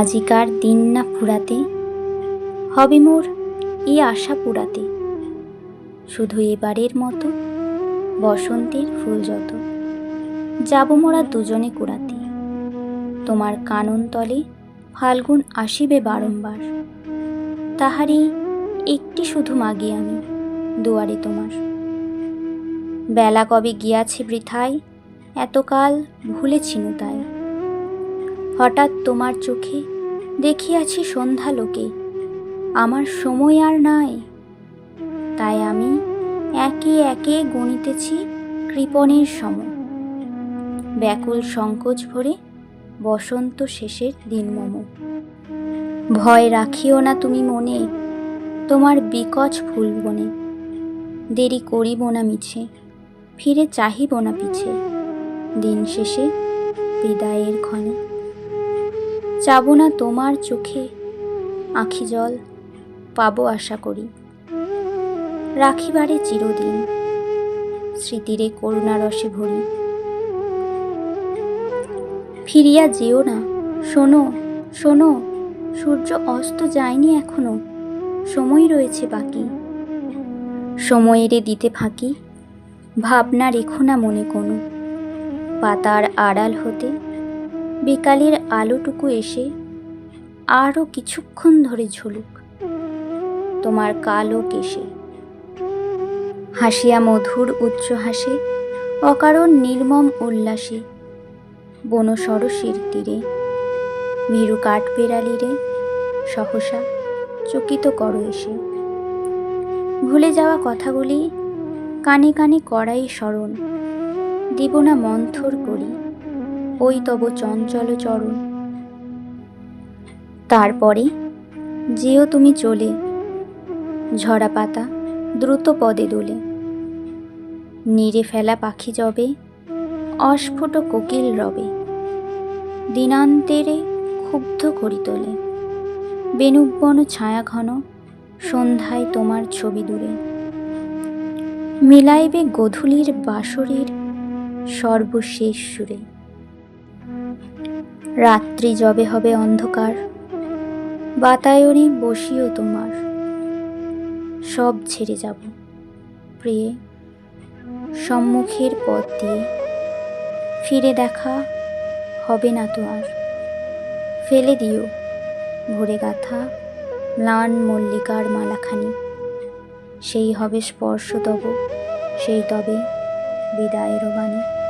আজিকার দিন না ফুরাতে হবে মোর এই আশা পুরাতে। শুধু এবারের মতো বসন্তের ফুল যত। যাব মোরা দুজনে কুড়াতে। তোমার কানন তলে ফাল্গুন আসিবে বারংবার। তাহারই একটি শুধু মাগি আমি দুয়ারে তোমার। বেলা কবে গিয়াছে বৃথায়, এতকাল ভুলেছিনু তাই। হঠাৎ তোমার চোখে দেখিয়াছি সন্ধ্যা লোকে। আমার সময় আর নাই। তাই আমি একে একে গণিতেছি কৃপণের সম। ব্যাকুল সংকোচ ভরে বসন্ত শেষের দিন মম। ভয় রাখিও না তুমি মনে, তোমার বিকচ ফুল বনে। দেরি করিব না মিছে, ফিরে চাহিব না পিছে। দিন শেষে বিদায়ের ক্ষণে যাব না তোমার চোখে আখি জল, পাবো আশা করি। রাখিবারে চিরদিন স্মৃতিরে করুণা রসে ভরি। ফিরিয়া যেও না, শোনো শোনো, সূর্য অস্ত যায়নি এখনও, সময় রয়েছে বাকি। সময়েরে দিতে ফাঁকি, ভাবনা রেখো না মনে কোনো, পাতার আড়াল হতে বিকালের আলোটুকু এসে আরও কিছুক্ষণ ধরে ঝুলুক। তোমার কালো কেশে। হাসিয়া মধুর উচ্চ হাসে, অকারণ নির্মম উল্লাসে। বন সরসীর তীরে, ভীরু কাঠ বেড়ালিরে সহসা চকিত করো এসে। ভুলে যাওয়া কথাগুলি কানে কানে করাই স্মরণ দিব না মন্থর করি। ওই তব চঞ্চল চরণ। তারপরে, যেও তুমি চলে, ঝরা পাতা দ্রুত পদে দোলে। নিরে ফেলা পাখি জবে, অস্ফুট কোকিল রবে। দিনান্তেরে ক্ষুব্ধ করি তোলে। বেনুবন ছায়া ঘন, সন্ধ্যায় তোমার ছবি দূরে। মিলাইবে গধূলির বাসরের সর্বশেষ সুরে। রাত্রি যবে হবে অন্ধকার। বাতায়নে বসিও তোমার। সব ছেড়ে যাব। প্রিয়ে, সম্মুখের পথ দিয়ে। ফিরে দেখা হবে না তো আর ফেলে দিও ভরে গাথা ম্লান মল্লিকার মালাখানি। সেই হবে স্পর্শ তব, সেই তবে বিদায়ের বাণী।